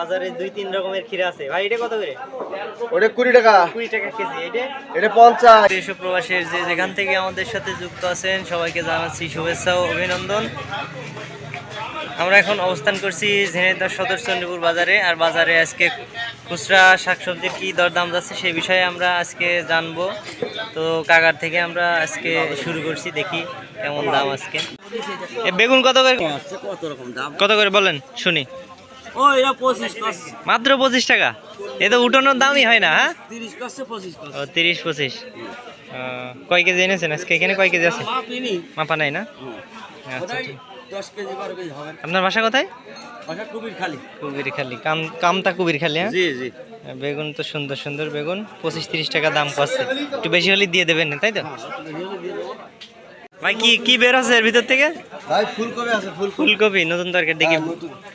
বাজারে দুই তিন রকমের ক্ষীরা আছে। ভাই এটা কত করে? ওটা কুড়ি টাকা। কুড়ি টাকা কেজি এটা? এটা পঞ্চাশ। দেশ প্রবাসের যে যেখান থেকে আমাদের সাথে যুক্ত আছেন সবাইকে জানাচ্ছি শুভেচ্ছা ও অভিনন্দন। আমরা এখন অবস্থান করছি ঝিনাইদহ সদর চন্ডীপুর বাজারে আর বাজারে আজকে খুচরা শাকসবজির কি দরদাম যাচ্ছে সেই বিষয়ে আমরা আজকে জানব। তো কাকার থেকে আমরা আজকে শুরু করছি দেখি কেমন দাম আজকে। বেগুন কত করে? কত রকম দাম? কত করে বলেন শুনি। ও এটা পঁচিশ মাত্র পঁচিশ টাকা? এ তো উঠানোর দামই হয় না হ্যাঁ? তিরিশ পঁচিশ ও তিরিশ পঁচিশ। কয় কেজি এনেছেন? আজকে এখানে কয় কেজি আছে? মাপা নাই না? আচ্ছা হবে। আপনার বাসা কোথায়? ওটা কুবির খালি। কাম কামতা কুবির খালি হ্যাঁ? বেগুন তো সুন্দর সুন্দর বেগুন। পঁচিশ তিরিশ টাকা দাম করছে একটু বেশি হলে দিয়ে দেবেন না তাই তো? ভাই কি কি বের আছে এর ভিতর থেকে? ভাই ফুলকপি আছে ফুলকপি। নতুন তরকারি দেখি। হ্যাঁ,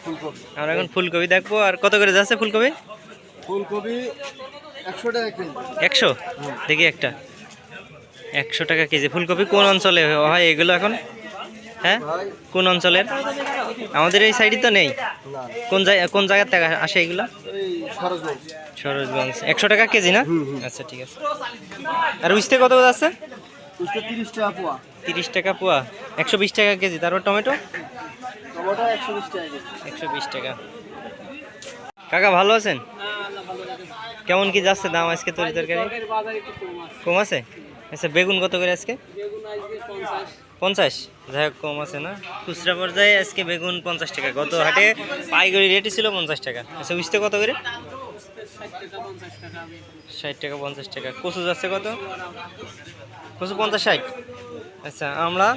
ফুলকপি। আমরা এখন ফুলকপি দেখব। আর কত করে যাচ্ছে ফুলকপি? ফুলকপি একশো টাকা কেজি। একশো? দেখি একটা। একশো টাকা কেজি। ফুলকপি কোন অঞ্চলে হয় এগুলো এখন? হ্যাঁ? কোন অঞ্চলের? আমাদের এই সাইডে তো নেই। কোন কোন জায়গার থেকে আসে এগুলো? সরোজগঞ্জ। সরোজগঞ্জ। একশো টাকা কেজি না। আচ্ছা ঠিক আছে। আর উইস্তে কত আছে তিরিশ টাকা পোয়া। তিরিশ টাকা পোয়া। একশো বিশ টাকা কেজি। তারপর টমেটো? টমেটো একশো বিশ টাকা একশো বিশ টাকা। কাকা ভালো আছেন? কেমন কি যাচ্ছে দাম আজকে তরি তরকারি? কম আছে? আচ্ছা বেগুন কত করে আজকে? পঞ্চাশ। যাই হোক কম আছে না? খুচরা পর্যায়ে আজকে বেগুন পঞ্চাশ টাকা। গত হাটে পাইকারি রেটই ছিল পঞ্চাশ টাকা। আচ্ছা উঠতে কত করে? ষাট টাকা পঞ্চাশ টাকা। কচু যাচ্ছে কত? কচু পঞ্চাশ ষাট? আচ্ছা আমরা?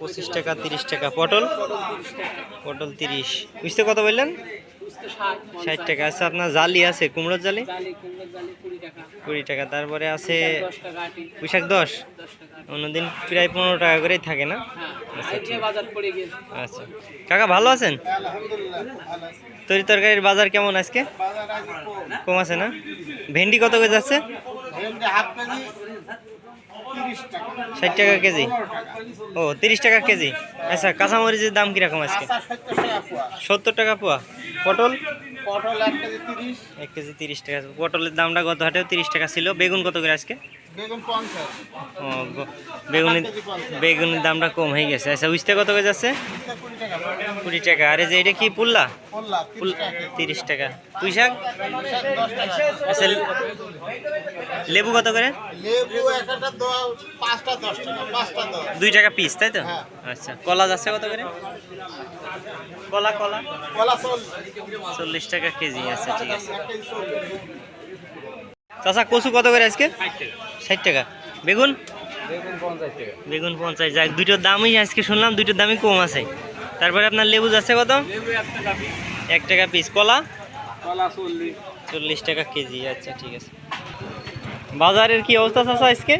পঁচিশ টাকা তিরিশ টাকা। পটল? পটল তিরিশ বুঝতে কত বললেন? ষাট টাকা। আচ্ছা আপনার জালি আছে কুমড়োর জালি? কুড়ি টাকা। তারপরে আছে পুঁইশাক দশ? অন্যদিন প্রায় পনেরো টাকা করেই থাকে না? আচ্ছা। আচ্ছা। কাকা ভালো আছেন? তরি তরকারির বাজার কেমন আজকে? কম আছে না? ভেন্ডি কত করে যাচ্ছে ষাট টাকা কেজি। ও তিরিশ টাকা কেজি। আচ্ছা কাঁচামরিচের দাম কীরকম আজকে? সত্তর টাকা পোয়া? পটল? পটল এক কেজি তিরিশ। এক কেজি তিরিশ টাকা। পটলের দামটা গত হাটেও তিরিশ টাকা ছিল। বেগুন কত করে আজকে? বেগুন বেগুনের দামটা কম হয়ে গেছে। আচ্ছা উইস্তে কত করে যাচ্ছে? কুড়ি টাকা। আরে যে এটা কি পুল্লা? তিরিশ টাকা পুঁই শাক? আচ্ছা লেবু কত করে? দুই টাকা পিস তাই তো? হ্যাঁ। আচ্ছা কলা যাচ্ছে কত করে? কলা কলা? কলা চল্লিশ। টাকা কেজি আচ্ছা ঠিক আছে। কেজি কচু কত করে আজকে? ষাট টাকা। বেগুন? বেগুন পঞ্চাশ যাক দুটোর দামই আজকে শুনলাম দুটোর দামই কম আছে। তারপরে আপনার লেবু যাচ্ছে কত? এক টাকা পিস কলা? চল্লিশ। টাকা কেজি আচ্ছা ঠিক আছে। বাজারের কি অবস্থা চাচা আজকে?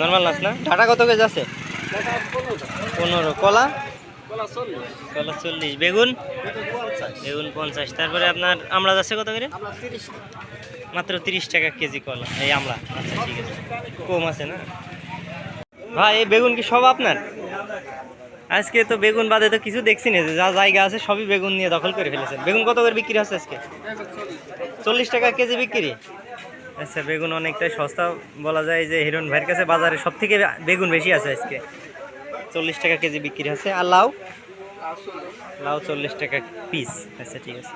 নরমাল নাচ না ঢাটা কত কেজি আছে পনেরো। কলা? কলা চল্লিশ। বেগুন বেগুন পঞ্চাশ। তারপরে আপনার আমড়া যাচ্ছে কত করে? মাত্র তিরিশ টাকা কেজি কলা। এই আমলা। আচ্ছা ঠিক আছে। কম আছে না? ভাই, এই বেগুন কি সব আপনার? আজকে তো বেগুন বাদে তো কিছু দেখছি না। যে যা জায়গা আছে সবই বেগুন নিয়ে দখল করে ফেলেছেন। বেগুন কত করে বিক্রি হচ্ছে আজকে? চল্লিশ টাকা কেজি বিক্রি? আচ্ছা বেগুন অনেকটাই সস্তা। বলা যায় যে হিরণ ভাইয়ের কাছে বাজারে সব থেকে বেগুন বেশি আছে আজকে। চল্লিশ টাকা কেজি বিক্রি হচ্ছে আর লাউ? লাউ চল্লিশ টাকা পিস আচ্ছা ঠিক আছে।